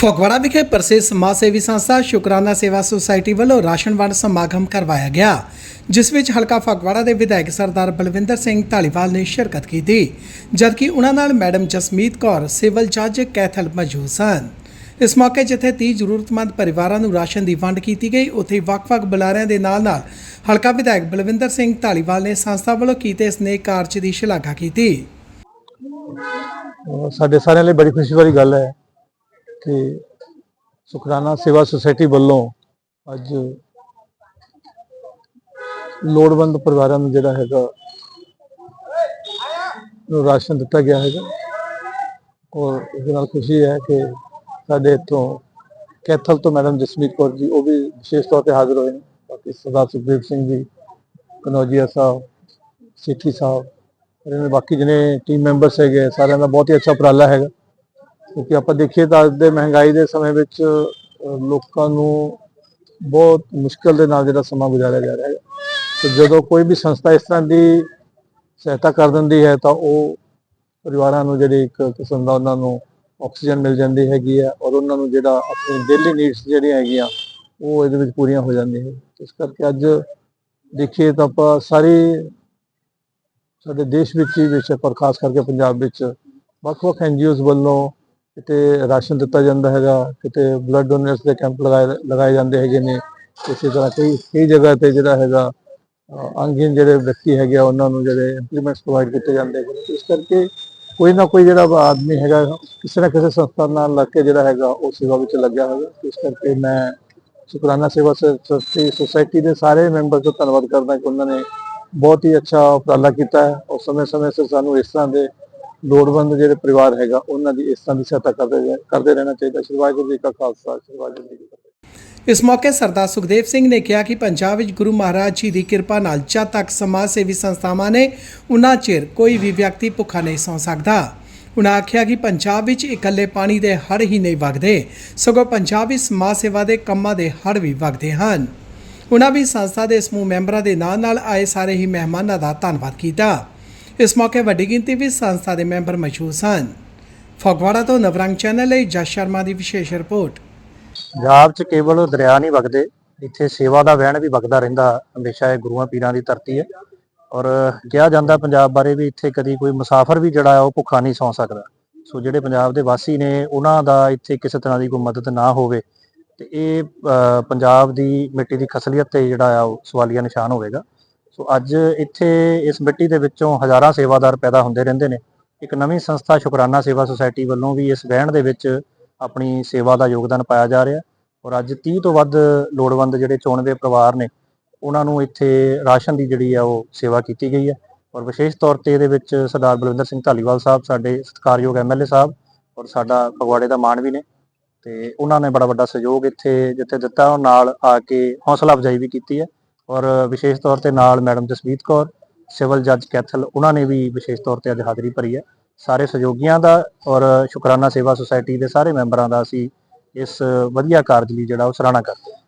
ਫਗਵਾੜਾ ਵਿਖੇ ਪ੍ਰਸਿੱਧ ਸਮਾਜ ਸੇਵੀ ਸੰਸਥਾ ਸ਼ੁਕਰਾਨਾ ਸੇਵਾ ਸੁਸਾਇਟੀ ਵੱਲੋਂ ਰਾਸ਼ਨ ਵੰਡ ਸਮਾਗਮ ਕਰਵਾਇਆ ਗਿਆ, ਜਿਸ ਵਿੱਚ ਹਲਕਾ ਫਗਵਾੜਾ ਦੇ ਵਿਧਾਇਕ ਸਰਦਾਰ ਬਲਵਿੰਦਰ ਸਿੰਘ ਢਾਲੀਵਾਲ ਨੇ ਸ਼ਿਰਕਤ ਕੀਤੀ, ਜਦਕਿ ਉਹਨਾਂ ਨਾਲ ਮੈਡਮ ਜਸਮੀਤ ਕੌਰ, ਸਿਵਲ ਜੱਜ ਕੈਥਲ ਮੌਜੂਦ ਸਨ। ਇਸ ਮੌਕੇ ਜਿੱਥੇ 30 ਜ਼ਰੂਰਤਮੰਦ ਪਰਿਵਾਰਾਂ ਨੂੰ ਰਾਸ਼ਨ ਦੀ ਵੰਡ ਕੀਤੀ ਗਈ, ਉੱਥੇ ਵੱਖ-ਵੱਖ ਬੁਲਾਰਿਆਂ ਦੇ ਨਾਲ-ਨਾਲ ਹਲਕਾ ਵਿਧਾਇਕ ਬਲਵਿੰਦਰ ਸਿੰਘ ਢਾਲੀਵਾਲ ਨੇ ਸੰਸਥਾ ਵੱਲੋਂ ਕੀਤੇ ਇਸ ਨੇਕ ਕਾਰਜ ਦੀ ਸ਼ਲਾਘਾ ਕੀਤੀ। ਸਾਡੇ ਸਾਰਿਆਂ ਲਈ ਬੜੀ ਖੁਸ਼ੀ ਵਾਲੀ ਗੱਲ ਹੈ ਕਿ ਸੁਖਰਾਨਾ ਸੇਵਾ ਸੁਸਾਇਟੀ ਵੱਲੋਂ ਅੱਜ ਲੋੜਵੰਦ ਪਰਿਵਾਰਾਂ ਨੂੰ ਜਿਹੜਾ ਹੈਗਾ ਨੂੰ ਰਾਸ਼ਨ ਦਿੱਤਾ ਗਿਆ ਹੈਗਾ। ਔਰ ਇਸ ਨਾਲ ਖੁਸ਼ੀ ਹੈ ਕਿ ਸਾਡੇ ਇੱਥੋਂ ਕੈਥਲ ਤੋਂ ਮੈਡਮ ਜਸਮੀਤ ਕੌਰ ਜੀ, ਉਹ ਵੀ ਵਿਸ਼ੇਸ਼ ਤੌਰ ਤੇ ਹਾਜ਼ਰ ਹੋਏ ਨੇ। ਬਾਕੀ ਸਰਦਾਰ ਸੁਖਦੇਵ ਸਿੰਘ ਜੀ, ਕਨੌਜੀਆ ਸਾਹਿਬ, ਸਿੱਠੀ ਸਾਹਿਬ ਇਹਨਾਂ ਬਾਕੀ ਜਿਹਨੇ ਟੀਮ ਮੈਂਬਰਸ ਹੈਗੇ ਸਾਰਿਆਂ ਦਾ ਬਹੁਤ ਹੀ ਅੱਛਾ ਉਪਰਾਲਾ ਹੈਗਾ। ਕਿਉਂਕਿ ਆਪਾਂ ਦੇਖੀਏ ਤਾਂ ਅੱਜ ਦੇ ਮਹਿੰਗਾਈ ਦੇ ਸਮੇਂ ਵਿੱਚ ਲੋਕਾਂ ਨੂੰ ਬਹੁਤ ਮੁਸ਼ਕਲ ਦੇ ਨਾਲ ਜਿਹੜਾ ਸਮਾਂ ਗੁਜ਼ਾਰਿਆ ਜਾ ਰਿਹਾ ਹੈ। ਤੇ ਜਦੋਂ ਕੋਈ ਵੀ ਸੰਸਥਾ ਇਸ ਤਰ੍ਹਾਂ ਦੀ ਸਹਾਇਤਾ ਕਰ ਦਿੰਦੀ ਹੈ, ਤਾਂ ਉਹ ਪਰਿਵਾਰਾਂ ਨੂੰ ਜਿਹੜੀ ਇੱਕ ਕਿਸਮ ਦਾ ਉਹਨਾਂ ਨੂੰ ਆਕਸੀਜਨ ਮਿਲ ਜਾਂਦੀ ਹੈਗੀ ਹੈ ਔਰ ਉਹਨਾਂ ਨੂੰ ਜਿਹੜਾ ਆਪਣੀ ਡੇਲੀ ਨੀਡਸ ਜਿਹੜੀਆਂ ਹੈਗੀਆਂ, ਉਹ ਇਹਦੇ ਵਿੱਚ ਪੂਰੀਆਂ ਹੋ ਜਾਂਦੀਆਂ ਇਸ ਕਰਕੇ ਅੱਜ ਦੇਖੀਏ ਤਾਂ ਆਪਾਂ ਸਾਰੀ ਸਾਡੇ ਦੇਸ਼ ਵਿੱਚ ਹੀ ਬੇਸ਼ੱਕ ਪਰ ਖਾਸ ਕਰਕੇ ਪੰਜਾਬ ਵਿੱਚ ਵੱਖ-ਵੱਖ ਐਨਜੀਓਜ਼ ਵੱਲੋਂ ਕਿਤੇ ਰਾਸ਼ਨ ਦਿੱਤਾ ਜਾਂਦਾ ਹੈਗਾ, ਕਿਤੇ ਬਲੱਡ ਡੋਨਰਸ ਦੇ ਕੈਂਪ ਲਗਾਏ ਲਗਾਏ ਜਾਂਦੇ ਹੈਗੇ ਨੇ, ਇਸੇ ਤਰ੍ਹਾਂ ਕਈ ਕਈ ਜਗ੍ਹਾ ਤੇ ਜਿਹੜਾ ਹੈਗਾ ਅੰਗਹੀਨ ਜਿਹੜੇ ਵਿਅਕਤੀ ਹੈਗੇ ਉਹਨਾਂ ਨੂੰ ਜਿਹੜੇ ਇੰਪਲੀਮੈਂਟਸ ਪ੍ਰੋਵਾਈਡ ਕੀਤੇ ਜਾਂਦੇ ਹੈਗੇ ਇਸ ਕਰਕੇ ਕੋਈ ਨਾ ਕੋਈ ਜਿਹੜਾ ਆਦਮੀ ਹੈਗਾ, ਕਿਸੇ ਨਾ ਕਿਸੇ ਸੰਸਥਾ ਨਾਲ ਲੱਗ ਕੇ ਜਿਹੜਾ ਹੈਗਾ, ਉਹ ਸੇਵਾ ਵਿੱਚ ਲੱਗਿਆ ਹੋਇਆ ਇਸ ਕਰਕੇ ਮੈਂ ਸ਼ੁਕਰਾਨਾ ਸੇਵਾ ਸੁਸਾਇਟੀ ਸੁਸਾਇਟੀ ਦੇ ਸਾਰੇ ਮੈਂਬਰ ਦਾ ਧੰਨਵਾਦ ਕਰਦਾ ਕਿ ਉਹਨਾਂ ਨੇ ਬਹੁਤ ਹੀ ਅੱਛਾ ਉਪਰਾਲਾ ਕੀਤਾ ਹੈ। ਔਰ ਸਮੇਂ-ਸਮੇਂ ਸਿਰ ਸਾਨੂੰ ਇਸ ਤਰ੍ਹਾਂ ਦੇ ਲੋੜਵੰਦ ਜਿਹੜੇ ਪਰਿਵਾਰ ਹੈਗਾ, ਉਹਨਾਂ ਦੀ ਇਸ ਤਰ੍ਹਾਂ ਦੀ ਸਹਾਇਤਾ ਕਰਦੇ ਕਰਦੇ ਰਹਿਣਾ ਚਾਹੀਦਾ। ਸ਼੍ਰੀ ਜੀ ਕਾ ਖਾਲਸਾ, ਸ਼੍ਰੀ ਜੀ ਕੀ ਫਤਿਹ। ਇਸ ਮੌਕੇ ਸਰਦਾਰ ਸੁਖਦੇਵ ਸਿੰਘ ਨੇ ਕਿਹਾ ਕਿ ਪੰਜਾਬ ਵਿੱਚ ਗੁਰੂ ਮਹਾਰਾਜ ਜੀ ਦੀ ਕਿਰਪਾ ਨਾਲ ਜਦ ਤੱਕ ਸਮਾਜ ਸੇਵੀ ਸੰਸਥਾਵਾਂ ਨੇ ਉਨਾ ਚਿਰ ਕੋਈ ਵੀ ਵਿਅਕਤੀ ਭੁੱਖਾ ਨਹੀਂ ਸੌਂ ਸਕਦਾ। ਉਨ੍ਹਾਂ ਆਖਿਆ ਕਿ ਪੰਜਾਬ ਵਿੱਚ ਇਕੱਲੇ ਪਾਣੀ ਦੇ ਹੜ੍ਹ ਹੀ ਨਹੀਂ ਵਗਦੇ, ਸਗੋਂ ਪੰਜਾਬ ਵਿੱਚ ਸਮਾਜ ਸੇਵਾ ਦੇ ਕੰਮਾਂ ਦੇ ਹੜ ਵੀ ਵਗਦੇ ਹਨ। ਉਹਨਾਂ ਵੀ ਸੰਸਥਾ ਦੇ ਸਮੂਹ ਮੈਂਬਰਾਂ ਦੇ ਨਾਲ ਨਾਲ ਆਏ ਸਾਰੇ ਹੀ ਮਹਿਮਾਨਾਂ ਦਾ ਧੰਨਵਾਦ ਕੀਤਾ। ਇਸ ਮੌਕੇ ਵੱਡੀ ਗਿਣਤੀ ਵਿੱਚ ਸੰਸਥਾ ਦੇ ਮੈਂਬਰ ਮੌਜੂਦ ਸਨ। ਫਗਵਾੜਾ ਤੋਂ ਨਵਰੰਗ ਚੈਨਲ ਲਈ ਜਸ ਸ਼ਰਮਾ ਦੀ ਵਿਸ਼ੇਸ਼ ਰਿਪੋਰਟ। ਪੰਜਾਬ 'ਚ ਕੇਵਲ ਦਰਿਆ ਨਹੀਂ ਵਗਦੇ, ਇੱਥੇ ਸੇਵਾ ਦਾ ਵਹਿਣ ਵੀ ਵਗਦਾ ਰਹਿੰਦਾ, ਹਮੇਸ਼ਾ ਇਹ ਗੁਰੂਆਂ ਪੀਰਾਂ ਦੀ ਧਰਤੀ ਹੈ। ਔਰ ਕਿਹਾ ਜਾਂਦਾ ਪੰਜਾਬ ਬਾਰੇ ਵੀ ਇੱਥੇ ਕਦੀ ਕੋਈ ਮੁਸਾਫਰ ਵੀ ਜਿਹੜਾ ਹੈ ਉਹ ਭੁੱਖਾ ਨਹੀਂ ਸੌਂ ਸਕਦਾ। ਸੋ ਜਿਹੜੇ ਪੰਜਾਬ ਦੇ ਵਾਸੀ ਨੇ, ਉਹਨਾਂ ਦਾ ਇੱਥੇ ਕਿਸੇ ਤਰ੍ਹਾਂ ਦੀ ਕੋਈ ਮਦਦ ਨਾ ਹੋਵੇ, ਤੇ ਇਹ ਪੰਜਾਬ ਦੀ ਮਿੱਟੀ ਦੀ ਖਸਲੀਅਤ ਤੇ ਜਿਹੜਾ ਆ ਉਹ ਸਵਾਲੀਆ ਨਿਸ਼ਾਨ ਹੋਵੇਗਾ। ਸੋ ਅੱਜ ਇੱਥੇ ਇਸ ਮਿੱਟੀ ਦੇ ਵਿੱਚੋਂ ਹਜ਼ਾਰਾਂ ਸੇਵਾਦਾਰ ਪੈਦਾ ਹੁੰਦੇ ਰਹਿੰਦੇ ਨੇ। ਇੱਕ ਨਵੀਂ ਸੰਸਥਾ ਸ਼ੁਕਰਾਨਾ ਸੇਵਾ ਸੁਸਾਇਟੀ ਵੱਲੋਂ ਵੀ ਇਸ ਵਹਿਣ ਦੇ ਵਿੱਚ ਆਪਣੀ ਸੇਵਾ ਦਾ ਯੋਗਦਾਨ ਪਾਇਆ ਜਾ ਰਿਹਾ। ਔਰ ਅੱਜ 30 ਤੋਂ ਵੱਧ ਲੋੜਵੰਦ ਜਿਹੜੇ ਚੋਣਵੇਂ ਪਰਿਵਾਰ ਨੇ, ਉਹਨਾਂ ਨੂੰ ਇੱਥੇ ਰਾਸ਼ਨ ਦੀ ਜਿਹੜੀ ਆ ਉਹ ਸੇਵਾ ਕੀਤੀ ਗਈ ਹੈ। ਔਰ ਵਿਸ਼ੇਸ਼ ਤੌਰ ਤੇ ਇਹਦੇ ਵਿੱਚ ਸਰਦਾਰ ਬਲਵਿੰਦਰ ਸਿੰਘ ਧਾਲੀਵਾਲ ਸਾਹਿਬ, ਸਾਡੇ ਸਤਿਕਾਰਯੋਗ ਐਮਐਲਏ ਸਾਹਿਬ ਔਰ ਸਾਡਾ ਫਗਵਾੜੇ ਦਾ ਮਾਣ ਵੀ ਨੇ। ਤੇ ਉਹਨਾਂ ਨੇ ਬੜਾ ਵੱਡਾ ਸਹਿਯੋਗ ਇੱਥੇ ਜਿੱਥੇ ਦਿੱਤਾ ਉਹ ਨਾਲ ਆ ਕੇ ਹੌਸਲਾ ਅਫਜ਼ਾਈ ਵੀ ਕੀਤੀ ਹੈ। ਔਰ ਵਿਸ਼ੇਸ਼ ਤੌਰ ਤੇ ਨਾਲ ਮੈਡਮ ਜਸਮੀਤ ਕੌਰ, ਸਿਵਲ ਜੱਜ ਕੈਥਲ, ਉਹਨਾਂ ਨੇ ਵੀ ਵਿਸ਼ੇਸ਼ ਤੌਰ ਤੇ ਅੱਜ ਹਾਜ਼ਰੀ ਭਰੀ ਹੈ। ਸਾਰੇ ਸਹਿਯੋਗੀਆਂ ਦਾ ਔਰ ਸ਼ੁਕਰਾਨਾ ਸੇਵਾ ਸੁਸਾਇਟੀ ਦੇ ਸਾਰੇ ਮੈਂਬਰਾਂ ਦਾ ਅਸੀਂ ਇਸ ਵਧੀਆ ਕਾਰਜ ਲਈ ਜਿਹੜਾ ਉਹ ਸਰਾਹਣਾ ਕਰਦੇ ਹਾਂ।